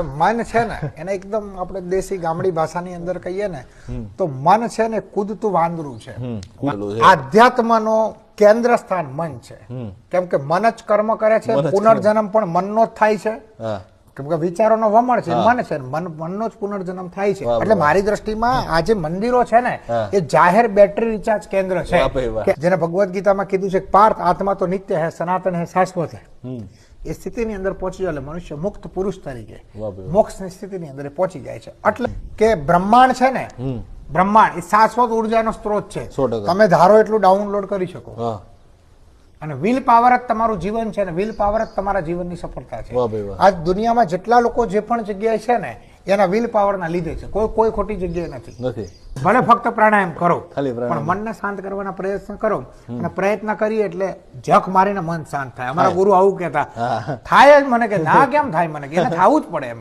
મન છે ને એને એકદમ આપણે દેશી ગામડી ભાષાની અંદર કહીએ ને તો મન છે ને કૂદતું વાંદરું છે. આધ્યાત્મનો કેન્દ્ર સ્થાન મન છે. કેમ કે મન જ કર્મ કરે છે પુનર્જન્મ પણ મનનો જ થાય છે. કેમ કે વિચારોનો વમણ છે મન છે મન મનનો જ પુનર્જન્મ થાય છે. એટલે મારી દ્રષ્ટિમાં આ જે મંદિરો છે ને એ જાહેર બેટરી રિચાર્જ કેન્દ્ર છે. જેને ભગવદ્ ગીતામાં કીધું છે કે પાર્થ આત્મા તો નિત્ય હે સનાતન હે શાશ્વત હે. એ સ્થિતિની અંદર પહોંચી જાય એટલે મનુષ્ય મુક્ત પુરુષ તરીકે મોક્ષની સ્થિતિની અંદર પહોંચી જાય છે. એટલે કે બ્રહ્માંડ છે ને બ્રહ્માંડ એ શાશ્વત ઉર્જાનો સ્ત્રોત છે. તમે ધારો એટલું ડાઉનલોડ કરી શકો. અને વિલ પાવર જ તમારું જીવન છે અને વિલ પાવર જ તમારા જીવનની સફળતા છે. આજ દુનિયામાં જેટલા લોકો જે પણ જગ્યાએ છે ને એના વિલ પાવરના લીધે છે. કોઈ કોઈ ખોટી જગ્યાએ નથી. નથી. ભલે ફક્ત પ્રાણાયામ કરો. પણ મનને શાંત કરવાના પ્રયત્ન કરો અને પ્રયત્ન કરીએ એટલે જખ મારીને મન શાંત થાય. અમારા ગુરુ આવું કહેતા. થાય જ મને કે ના કેમ થાય મને કે? એને થવું જ પડે એમ.